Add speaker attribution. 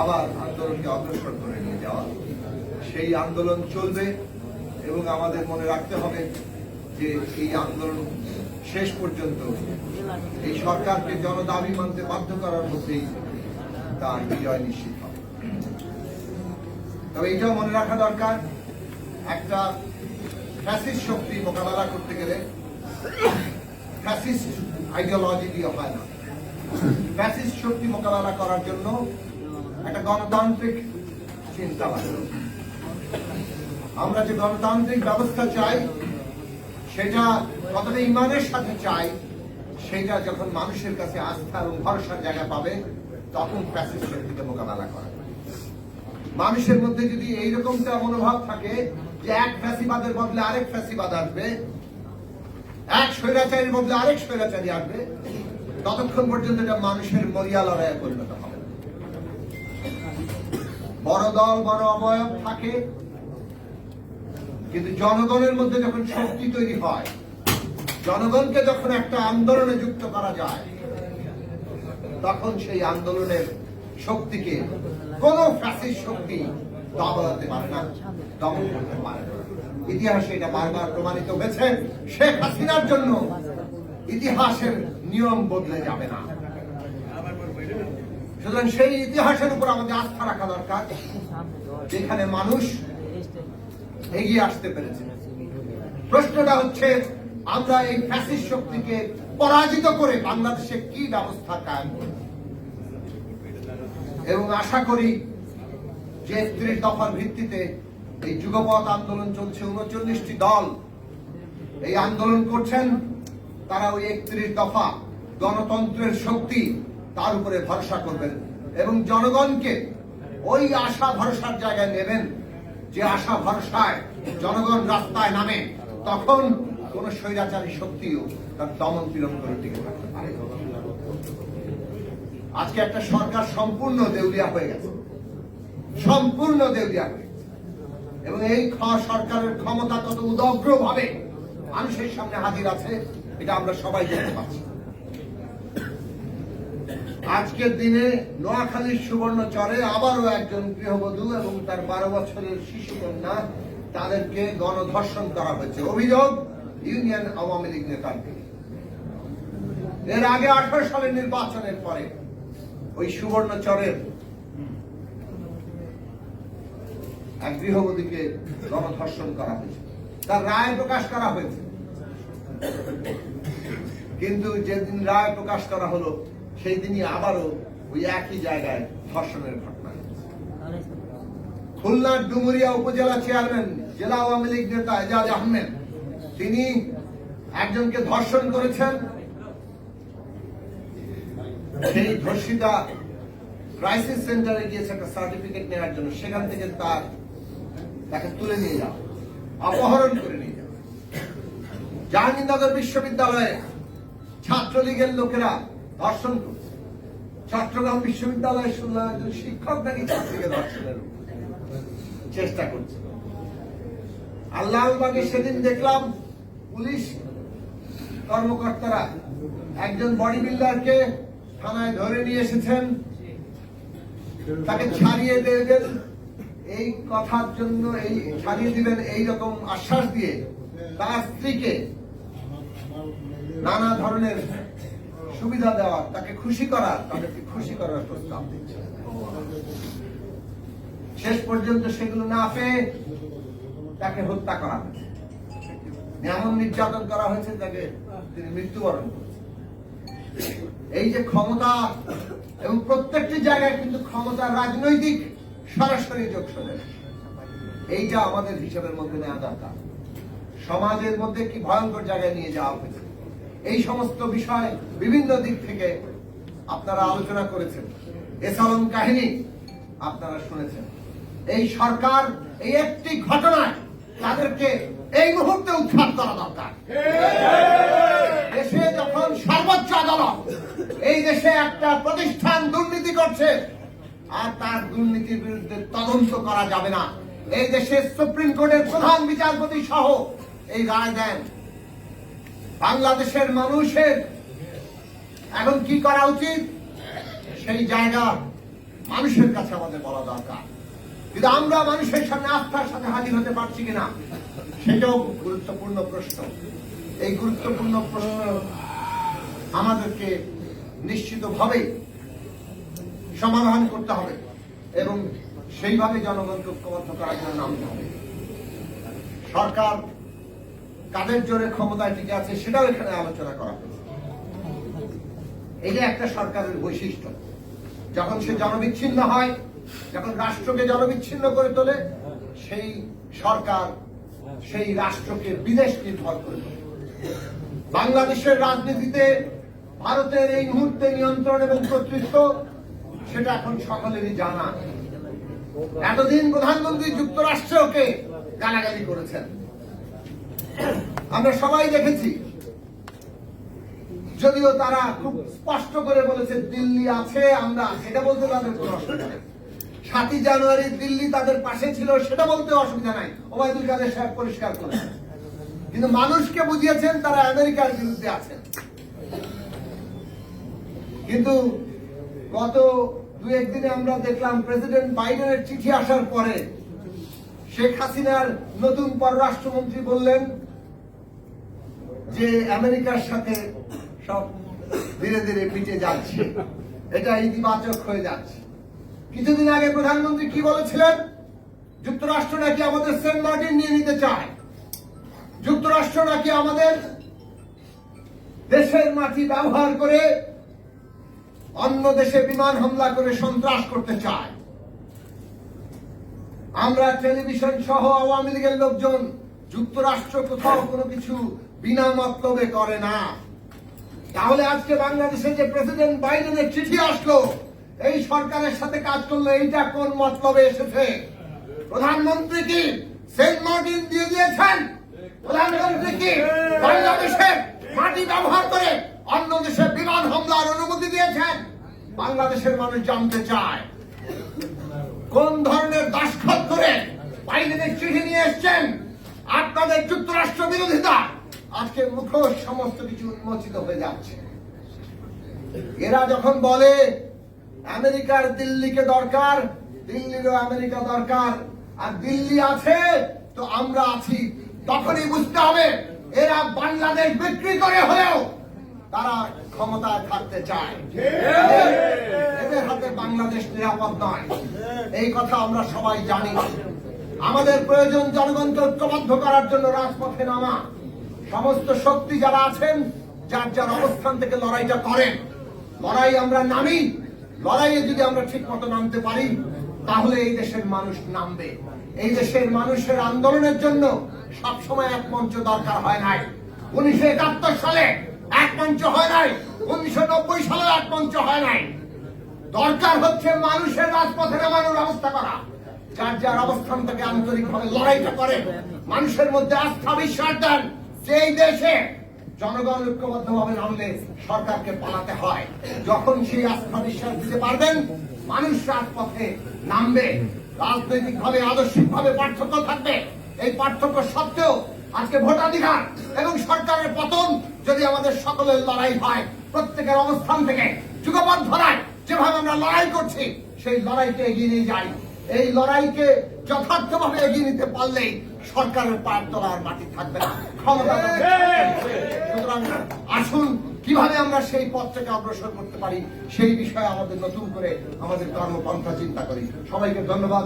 Speaker 1: আবার আন্দোলনকে অগ্রসর করে নিয়ে যাওয়া। সেই আন্দোলন চলবে এবং আমাদের মনে রাখতে হবে যে এই আন্দোলন শেষ পর্যন্ত এই সরকারকে জনদাবি মানতে বাধ্য করার মধ্যেই তার বিজয় নিশ্চিত হবে। তবে এটাও মনে রাখা দরকার, একটা ফ্যাসিস্ট শক্তি মোকাবেলা করতে গেলে ফ্যাসিস্ট আইডিওলজি দিয়ে হয় না। ফ্যাসিস্ট শক্তি মোকাবেলা করার জন্য একটা গণতান্ত্রিক চিন্তা আমরা যে গণতান্ত্রিক ব্যবস্থা চাই, সেটা কতটা ইমানের সাথে চাই, সেটা যখন মানুষের কাছে আস্থা এবং ভরসার জায়গা পাবে, তখন ফ্যাসিস্ট শক্তিকে মোকাবেলা করা। মানুষের মধ্যে যদি এইরকমটা মনোভাব থাকে যে এক ফ্যাসিবাদের বদলে আরেক ফ্যাসিবাদ আসবে, এক স্বৈরাচারীর বদলে আরেক স্বৈরাচারী আসবে, ততক্ষণ পর্যন্ত এটা মানুষের মরিয়া লড়াইয়ে পরিণত হবে। বড় দল, বড় অবয়ব থাকে। কিন্তু জনগণের মধ্যে যখন শক্তি তৈরি হয়, জনগণকে যখন একটা আন্দোলনে যুক্ত করা যায়, তখন সেই আন্দোলনের শক্তিকে কোন ফ্যাসিস্ট শক্তি দমাতে পারে না, দমন করতে পারে না। ইতিহাসে এটা বারবার প্রমাণিত হয়েছে, শেখ হাসিনার জন্য ইতিহাসের নিয়ম বদলে যাবে না। সুতরাং সেই ইতিহাসের উপর আমাদের আস্থা রাখা দরকার। যেখানে মানুষ এগিয়ে আসতে পেরেছে। প্রশ্নটা হচ্ছে, আমরা এই ফ্যাসিস্ট শক্তিকে পরাজিত করে বাংলাদেশে কি ব্যবস্থা কায়েম করব? এবং আশা করি যে একত্রিশ দফার ভিত্তিতে এই যুগপথ আন্দোলন চলছে। উনচল্লিশটি দল এই আন্দোলন করছেন। তারা ওই একত্রিশ দফা গণতন্ত্রের শক্তি তার উপরে ভরসা করবেন এবং জনগণকে ওই আশা ভরসার জায়গায় নেবেন। যে আশা ভরসায় জনগণ রাস্তায় নামে, তখন কোন স্বৈরাচারী শক্তিও তার দমন পীড়ন করে টিকে থাকতে পারে। আজকে একটা সরকার সম্পূর্ণ দেউলিয়া হয়ে গেছে। সম্পূর্ণ দেউলিয়া হয়ে এবং এই সরকারের ক্ষমতা কত উদগ্র ভাবে মানুষের সামনে হাজির আছে, এটা আমরা সবাই দেখতে পাচ্ছি। আজকের দিনে নোয়াখালীর সুবর্ণ চরে আবারও একজন গৃহবধূ এবং তার বারো বছরের শিশু কন্যা তাদেরকে গণধর্ষণ করা হয়েছে। অভিযোগ ইউনিয়ন আওয়ামী লীগ নেতাকে এর আগে আঠারো সালের নির্বাচনের পরে ওই সুবর্ণ চরের এক গৃহবধূকে গণধর্ষণ করা হয়েছে। তার রায় প্রকাশ করা হয়েছে। কিন্তু যেদিন রায় প্রকাশ করা হলো সেই দিনই আবারও ওই একই জায়গায় ধর্ষণের ঘটনা খুলনার ডুমুরিয়া উপজেলা চেয়ারম্যান, জেলা আওয়ামী লীগ নেতা এজাজ আহমেদ, তিনি একজনকে ধর্ষণ করেছেন। সেই ধর্ষিতা ক্রাইসিস সেন্টারে গিয়েছে একটা সার্টিফিকেট নেওয়ার জন্য। সেখান থেকে তার তাকে তুলে নিয়ে যাও অপহরণ করে নিয়ে যাও জাহাঙ্গীরনগর বিশ্ববিদ্যালয়ে ছাত্রলীগের লোকেরা ধর্ষণ করছে। চট্টগ্রাম বিশ্ববিদ্যালয়ে শুনলাম একজন শিক্ষক নাকি ছাত্রীকে ধর্ষণের চেষ্টা করছে। আল্লাহবাগে সেদিন দেখলাম পুলিশ কর্মকর্তারা একজন বডি বিল্ডারকে থানায় ধরে নিয়ে এসেছেন। তাকে ছাড়িয়ে দেবেন এই কথার জন্য এই ছাড়িয়ে দিবেন এই রকম আশ্বাস দিয়ে তার স্ত্রীকে নানা ধরনের সুবিধা দেওয়ার, তাকে খুশি করার, তাদেরকে খুশি করার প্রস্তাব দিচ্ছে। শেষ পর্যন্ত সেগুলো না পেয়ে তাকে হত্যা করা হয়েছে। এমন নির্যাতন করা হয়েছে, তাকে তিনি মৃত্যুবরণ এই যে ক্ষমতা এবং প্রত্যেকটি জায়গায় কিন্তু ক্ষমতা রাজনৈতিক, সরাসরি যোগ যোগসনে এইটা আমাদের হিসাবের মধ্যে নেওয়া দরকার। সমাজের মধ্যে কি ভয়ঙ্কর জায়গায় নিয়ে যাওয়া হয়েছে। এই সমস্ত বিষয় বিভিন্ন দিক থেকে আপনারা আলোচনা করেছেন। এসালম কাহিনী আপনারা শুনেছেন। এই সরকার এই একটি ঘটনায় তাদেরকে এই মুহূর্তে উৎখাত করা দরকার। দেশে যখন সর্বোচ্চ আদালত এই দেশে একটা প্রতিষ্ঠান দুর্নীতি করছে, আর তার দুর্নীতির বিরুদ্ধে তদন্ত করা যাবে না। এই দেশে সুপ্রিম কোর্টের প্রধান বিচারপতি সহ এই রায় দেন বাংলাদেশের মানুষের। এখন কি করা উচিত? সেই জায়গা মানুষের কাছে আমাদের বলা দরকার। কিন্তু আমরা মানুষের সামনে আস্থার সাথে হাজির হতে পারছি কিনা, সেটাও গুরুত্বপূর্ণ প্রশ্ন। এই গুরুত্বপূর্ণ প্রশ্ন আমাদেরকে নিশ্চিতভাবে সমাধান করতে হবে এবং সেইভাবে জনগণকে ঐক্যবদ্ধ করার জন্য নামতে হবে। সরকার কাদের জোরে ক্ষমতায় টিকে আছে সেটাও এখানে আলোচনা করা হয়েছে। এটা একটা সরকারের বৈশিষ্ট্য, যখন সে জনবিচ্ছিন্ন হয়, যখন রাষ্ট্রকে জনবিচ্ছিন্ন করে তোলে, সেই সরকার সেই রাষ্ট্রকে বিদেশ নির্ভর করে তোলে। বাংলাদেশের রাজনীতিতে ভারতের এই মুহূর্তে নিয়ন্ত্রণ এবং কর্তৃত্ব, সেটা এখন সকলেরই জানা। এতদিন প্রধানমন্ত্রী যুক্তরাষ্ট্রকে গালাগালি করেছেন। আমরা সবাই দেখেছি। যদিও তারা খুব স্পষ্ট করে বলেছে, দিল্লি আছে, আমরা সেটা বলতে তাদের কোনো অসুবিধা নেই। সাতই জানুয়ারি দিল্লি তাদের পাশে ছিল, সেটা বলতে অসুবিধা নাই। ওবায়দুল কাদের সাহেব পরিষ্কার করেছেন। কিন্তু মানুষকে বুঝিয়েছেন, তারা আমেরিকার বিরুদ্ধে আছেন। কিন্তু গত দু একদিনে আমরা দেখলাম, প্রেসিডেন্ট বাইডেনের চিঠি আসার পরে শেখ হাসিনার নতুন পররাষ্ট্রমন্ত্রী বললেন যে আমেরিকার সাথে সব ধীরে ধীরে পিছিয়ে যাচ্ছে। এটা ইতিবাচক হয়ে যাচ্ছে। কিছুদিন আগে প্রধানমন্ত্রী কি বলেছিলেন? যুক্তরাষ্ট্র নাকি আমাদের সেন্ট মার্টিন নিয়ে নিতে চায়? যুক্তরাষ্ট্র নাকি আমাদের দেশের মাটি ব্যবহার করে অন্য দেশে বিমান হামলা করে সন্ত্রাস করতে চায়? আমরা টেলিভিশন সহ আওয়ামী লীগের লোকজন যুক্তরাষ্ট্র কোথাও কোনো কিছু বিনা মতলবে করে না। তাহলে আজকে বাংলাদেশে যে প্রেসিডেন্ট বাইডেনের চিঠি আসলো, এই সরকারের সাথে কাজ করল এইটা কোন মতলবে এসেছে? প্রধানমন্ত্রী কি সেন্ট মার্টিন দিয়ে দিয়েছেন? প্রধানমন্ত্রী কি বাংলাদেশের মাটি ব্যবহার করে অন্য দেশে বিমান হামলার অনুমতি দিয়েছেন? বাংলাদেশের মানুষ জানতে চায়। কোন ধরনের দাসখত করে বাইডেনের চিঠি নিয়ে এসছেন? যুক্তরাষ্ট্র বিরোধিতা আজকে মুখোশ সমস্ত কিছু উন্মোচিত হয়ে যাচ্ছে। এরা যখন বলে, আমেরিকার দিল্লিকে দরকার, দিল্লিরও আমেরিকা দরকার, আর দিল্লি আছে, তো আমরা আছি, তখনই বুঝতে হবে, এরা বাংলাদেশ বিক্রি করে হলেও তারা ক্ষমতায় থাকতে চায়। এদের হাতে বাংলাদেশ নিরাপদ নয়। এই কথা আমরা সবাই জানি। আমাদের প্রয়োজন জনগণকে ঐক্যবদ্ধ করার জন্য রাজপথে নামা। সমস্ত শক্তি যারা আছেন, যার যার অবস্থান থেকে লড়াইটা করেন, লড়াই আমরা নামি, লড়াইয়ে যদি আমরা ঠিক মতো নামতে পারি, তাহলে এই দেশের মানুষ নামবে। এই দেশের মানুষের আন্দোলনের জন্য সবসময় এক মঞ্চ দরকার হয় নাই। উনিশশো একাত্তর সালে এক মঞ্চ হয় নাই, উনিশশো নব্বই সালে এক মঞ্চ হয় নাই। দরকার হচ্ছে মানুষের রাজপথে নামানোর ব্যবস্থা করা। যার যার অবস্থান থেকে আন্তরিকভাবে লড়াইটা করে। মানুষের মধ্যে আস্থা, বিশ্বাস দেন। এই দেশে জনগণ ঐক্যবদ্ধভাবে নামলে সরকারকে পালাতে হয়। যখন সেই আস্থা, বিশ্বাস দিতে পারবেন, মানুষ রাজপথে নামবে। রাজনৈতিক ভাবে আদর্শিক ভাবে পার্থক্য থাকবে। এই পার্থক্য সত্ত্বেও আজকে ভোটাধিকার এবং সরকারের পতন যদি আমাদের সকলের লড়াই হয়, প্রত্যেকের অবস্থান থেকে যুগপথ ধরায় যেভাবে আমরা লড়াই করছি, সেই লড়াইকে এগিয়ে নিয়ে যাই। এই লড়াইকে যথার্থভাবে এগিয়ে নিতে পারলেই সরকারের পায়ের তলার মাটি থাকবে না। ক্ষমতা সুতরাং আসুন কীভাবে আমরা সেই পথ থেকে অগ্রসর করতে পারি সেই বিষয়ে আমাদের নতুন করে আমাদের কর্মপন্থা চিন্তা করি। সবাইকে ধন্যবাদ।